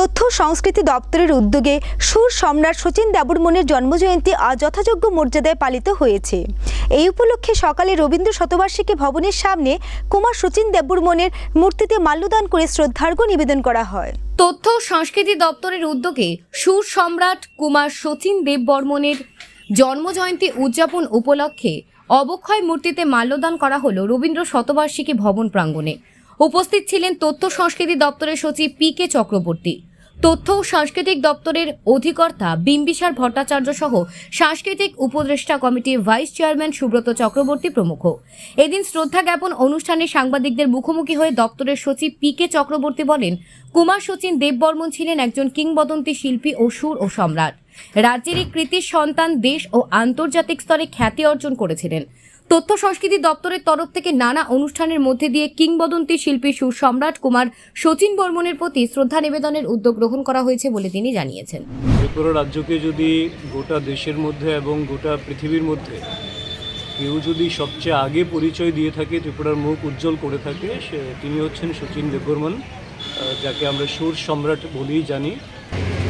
তথ্য সংস্কৃতি দপ্তরের উদ্যোগে সুর সম্রাট শচীন দেববর্মনের জন্মজয়ন্তী আজ যথাযোগ্য মর্যাদায় পালিত হয়েছে। এই উপলক্ষে সকালে রবীন্দ্র শতবার্ষিকী ভবনের সামনে কুমার শচীন দেববর্মনের মূর্তিতে মাল্যদান করে শ্রদ্ধার্ঘ্য নিবেদন করা হয়। তথ্য সংস্কৃতি দপ্তরের উদ্যোগে সুর সম্রাট কুমার শচীন দেববর্মনের জন্মজয়ন্তী উদযাপন উপলক্ষে অবক্ষয় মূর্তিতে মাল্যদান করা হলো রবীন্দ্র শতবার্ষিকী ভবন প্রাঙ্গণে। উপস্থিত ছিলেন তথ্য সংস্কৃতি দপ্তরের সচিব পি কে চক্রবর্তী। তথ্য ও সাংস্কৃতিক দপ্তরের অধিকর্তা বিম্বিসার ভট্টাচার্য সহ সাংস্কৃতিক উপদেষ্টা কমিটির ভাইস চেয়ারম্যান সুব্রত চক্রবর্তী প্রমুখ। এদিন শ্রদ্ধা জ্ঞাপন অনুষ্ঠানে সাংবাদিকদের মুখোমুখি হয়ে দপ্তরের সচিব পি কে চক্রবর্তী বলেন, কুমার সচিন দেববর্মন ছিলেন একজন কিংবদন্তি শিল্পী ও সুর ও সম্রাট। রাজ্যের এই কৃতির সন্তান দেশ ও আন্তর্জাতিক স্তরে খ্যাতি অর্জন করেছিলেন। তথ্য সংস্কৃতি দপ্তরের তরফ থেকে নানা অনুষ্ঠানের মধ্যে দিয়ে কিংবদন্তি শিল্পী সুর সম্রাট কুমার শচীন বর্মনের প্রতি শ্রদ্ধা নিবেদনের উদ্যোগ গ্রহণ করা হয়েছে বলে তিনি জানিয়েছেন। ত্রিপুরা রাজ্যকে যদি গোটা দেশের মধ্যে এবং গোটা পৃথিবীর মধ্যে কেউ যদি সবচেয়ে আগে পরিচয় দিয়ে থাকে, ত্রিপুরার মুখ উজ্জ্বল করে থাকে, সে তিনি হচ্ছেন সচিন দেববর্মন যাকে আমরা সুর সম্রাট বলেই জানি।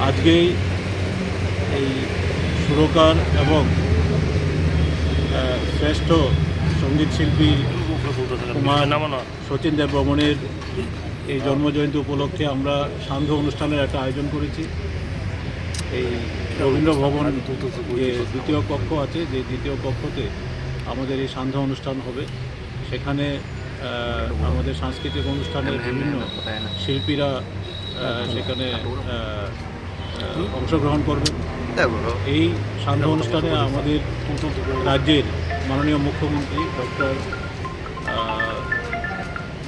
আজকে এই সুরকার এবং শ্রেষ্ঠ সংগীত শিল্পী কুমার শচীন দেব বর্মনের এই জন্মজয়ন্তী উপলক্ষে আমরা সান্ধ্য অনুষ্ঠানের একটা আয়োজন করেছি। এই রবীন্দ্র ভবন যে দ্বিতীয় কক্ষ আছে, যে দ্বিতীয় কক্ষতে আমাদের এই সান্ধ্য অনুষ্ঠান হবে। সেখানে আমাদের সাংস্কৃতিক অনুষ্ঠানের বিভিন্ন শিল্পীরা সেখানে অংশগ্রহণ করবেন এই সান্ধ্য অনুষ্ঠানে আমাদের রাজ্যের মাননীয় মুখ্যমন্ত্রী ডক্টর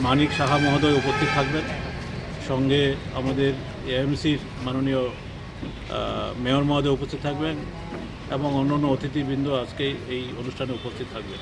মানিক সাহা মহোদয় উপস্থিত থাকবেন। সঙ্গে আমাদের এএমসির মাননীয় মেয়র মহোদয় উপস্থিত থাকবেন এবং অন্যান্য অতিথিবৃন্দ আজকে এই অনুষ্ঠানে উপস্থিত থাকবেন।